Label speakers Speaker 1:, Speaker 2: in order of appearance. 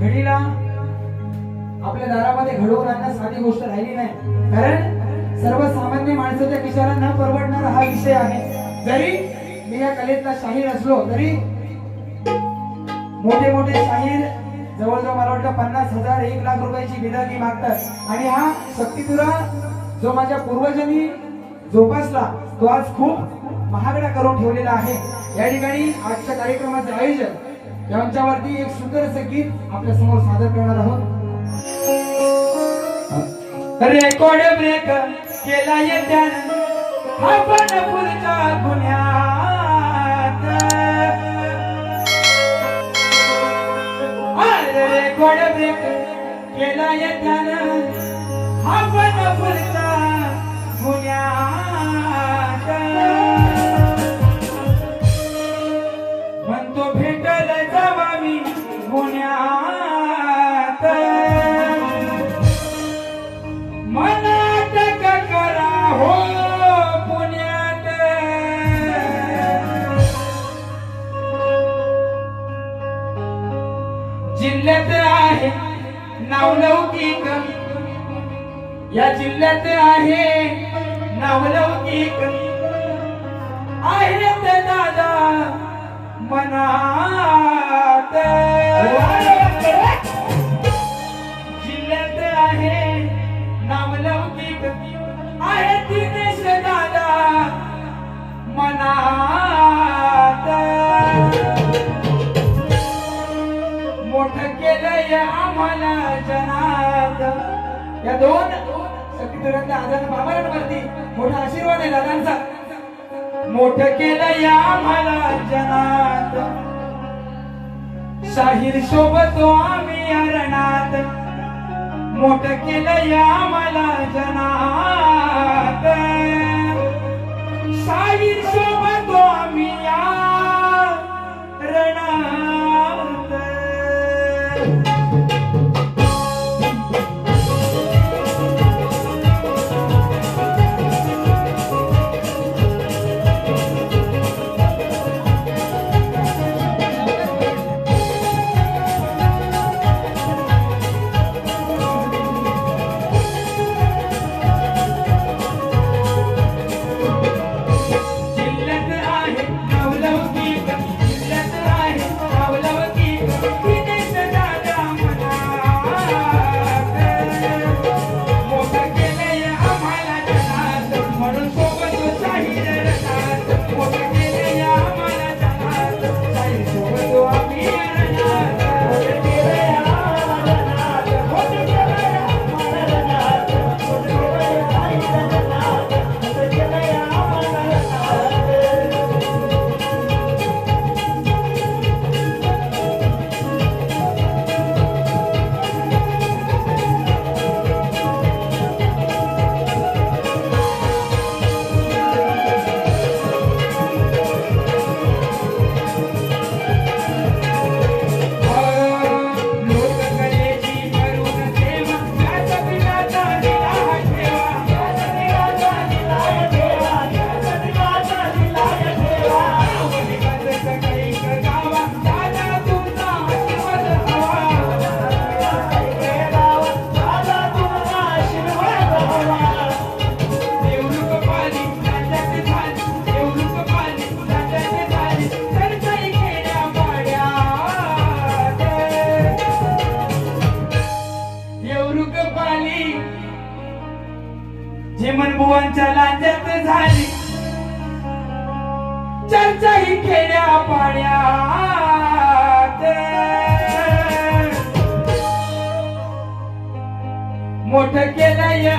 Speaker 1: घडीला आपल्या दारामध्ये घडवून आणणं साधी गोष्ट राहिली नाही. कारण सर्वसामान्य माणसाच्या विचारा न परवडणारा हा विषय आहे. जरी मी या कलेतला शाहीर असलो तरी मोठे मोठे शाहीर जवळजवळ मला वाटतं पन्नास हजार एक लाख रुपयाची बिदागी मागतात. आणि हा शक्तीतुरा जो माझ्या पूर्वजांनी जोपासला तो आज खूप महागडा करून ठेवलेला आहे. या ठिकाणी आजच्या कार्यक्रमाचं आयोजन त्यांच्यावरती एक सुंदर असं गीत आपल्यासमोर सादर करणार आहोत. रेकॉर्ड ब्रेक केला येत्या आपण पुढच्या नावलौकिक या जिल्ह्यात आहे नावलौकिक आहे दादा मना. या दोन सखीतुरांच्या आधार बाबांवरती मोठा आशीर्वाद आहे दादांचा. मोठ केलं या मला जनात. शाहीर सोबतो आम्ही अरणात. मोठ केलं या मला जनात. बुवांच्या लांजात झाली. चर्चा ही खेड्या पाण्यात. मोठं केलंय या